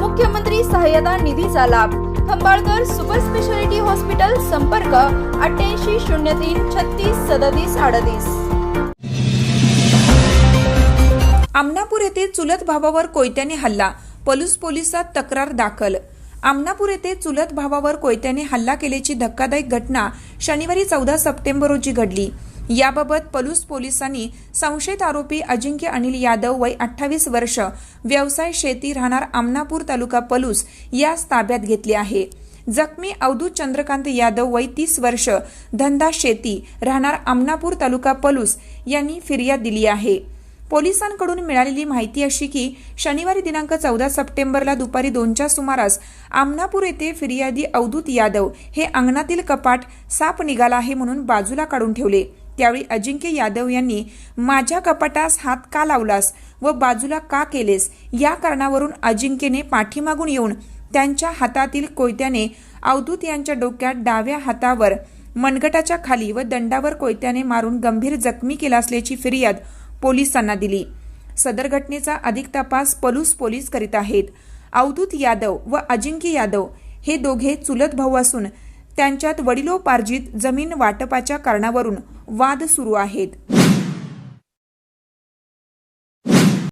मुख्यमंत्री सहाय्यता निधीचा लाभ. खंबाळकर सुपर स्पेशालिटी हॉस्पिटल संपर्क अठ्ठ्याऐंशी शून्य तीन छत्तीस सदतीस अडतीस. आमनापूर येथे चुलत भावावर कोयत्याने हल्ला. पलूस पोलिसात तक्रार दाखल. आमनापूर येथे चुलत भावावर कोयत्याने हल्ला केल्याची धक्कादायक घटना शनिवारी चौदा सप्टेंबर रोजी घडली. याबाबत पलूस पोलिसांनी संशयित आरोपी अजिंक्य अनिल यादव वय अठ्ठावीस वर्ष व्यवसाय शेती राहणार आमनापूर तालुका पलूस यास ताब्यात घेतले आहे. जखमी अवधूत चंद्रकांत यादव वय तीस वर्ष धंदा शेती राहणार आमनापूर तालुका पलूस यांनी फिर्याद दिली आहे. पोलिसांकडून मिळालेली माहिती अशी की शनिवारी दिनांक चौदा सप्टेंबरला दुपारी दोनच्या सुमारास आमनापूर येथे फिर्यादी अवधूत यादव हे अंगणातील कपाट साप निघाला आहे म्हणून बाजूला काढून ठेवले. त्यावेळी अजिंक्य यादव यांनी माझ्या कपाटास हात का लावलास व बाजूला का केलेस या कारणावरून अजिंक्यने पाठीमागून येऊन त्यांच्या हातातील कोयत्याने अवधूत यांच्या डोक्यात डाव्या हातावर मनगटाच्या खाली व दंडावर कोयत्याने मारून गंभीर जखमी केला असल्याची फिर्याद पोलिसांना दिली. सदर घटनेचा अधिक तपास पलूस पोलीस करीत आहेत. अवधूत यादव व अजिंक्य यादव हे दोघे चुलत भाऊ असून त्यांच्यात वडिलोपार्जित जमीन वाटपाच्या कारणावरून वाद सुरू आहेत.